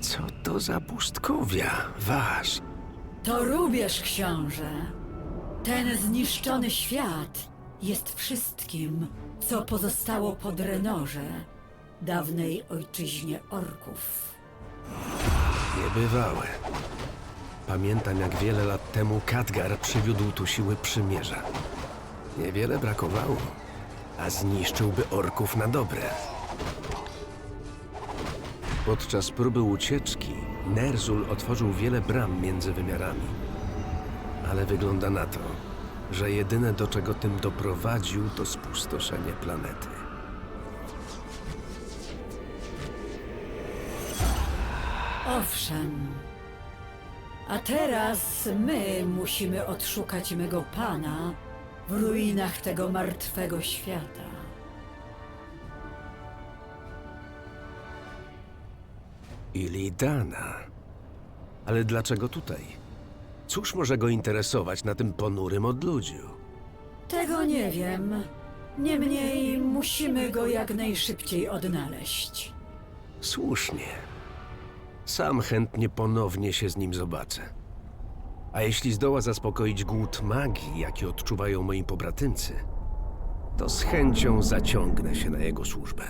Co to za pustkowia, wasz? To rubież, książę. Ten zniszczony świat jest wszystkim, co pozostało po Drenorze, dawnej ojczyźnie orków. Niebywałe. Pamiętam, jak wiele lat temu Khadgar przywiódł tu siły przymierza. Niewiele brakowało, a zniszczyłby orków na dobre. Podczas próby ucieczki Nerzul otworzył wiele bram między wymiarami. Ale wygląda na to, że jedyne do czego tym doprowadził to spustoszenie planety. Owszem. A teraz my musimy odszukać mego pana w ruinach tego martwego świata. Ilidana. Ale dlaczego tutaj? Cóż może go interesować na tym ponurym odludziu? Tego nie wiem. Niemniej musimy go jak najszybciej odnaleźć. Słusznie. Sam chętnie ponownie się z nim zobaczę. A jeśli zdoła zaspokoić głód magii, jaki odczuwają moi pobratymcy, to z chęcią zaciągnę się na jego służbę.